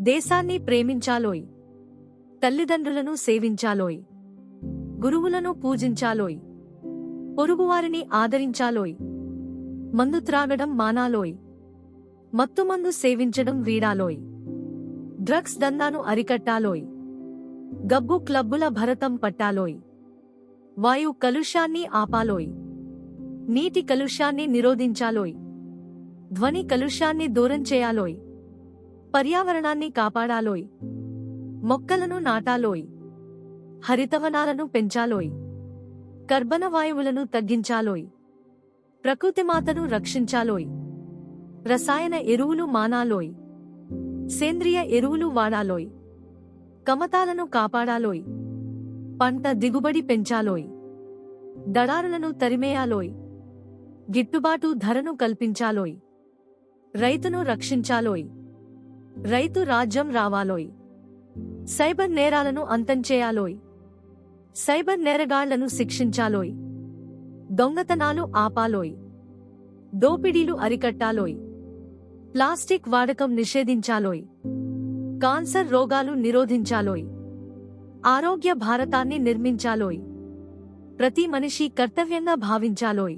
దేశాన్ని ప్రేమించాలోయ్. తల్లిదండ్రులను సేవించాలోయ్. గురువులను పూజించాలోయ్. పొరుగువారిని ఆదరించాలోయ్. మందు త్రాగడం మానాలోయ్. మత్తుమందు సేవించడం వీడాలోయ్. డ్రగ్స్ దందాను అరికట్టాలోయ్. గబ్బు క్లబ్బుల భరతం పట్టాలోయ్. వాయు కలుష్యాన్ని ఆపాలోయ్. నీటి కలుష్యాన్ని నిరోధించాలోయ్. ధ్వని కలుష్యాన్ని దూరం చేయాలోయ్. పర్యావరణాన్ని కాపాడాలోయ్. మొక్కలను నాటాలోయ్. హరితవనాలను పెంచాలోయ్. కర్బన వాయువులను తగ్గించాలోయ్. ప్రకృతిమాతను రక్షించాలోయ్. రసాయన ఎరువులు మానాలోయ్. సేంద్రియ ఎరువులు వాడాలోయ్. కమతాలను కాపాడాలోయ్. పంట దిగుబడి పెంచాలోయ్. దడారులను తరిమేయాలోయ్. గిట్టుబాటు ధరను కల్పించాలోయ్. రైతును రక్షించాలోయ్. రైతు రాజ్యం రావాలోయ్. సైబర్ నేరాలను అంతంచేయాలోయ్ సైబర్ నేరగాళ్ళను శిక్షించాలోయ్. దొంగతనాలు ఆపాలోయ్. దోపిడీలు అరికట్టాలోయ్. ప్లాస్టిక్ వాడకం నిషేధించాలోయ్. కాన్సర్ రోగాలు నిరోధించాలోయ్. ఆరోగ్య భారతాన్ని నిర్మించాలోయ్. ప్రతి మనిషి కర్తవ్యంగా భావించాలోయ్.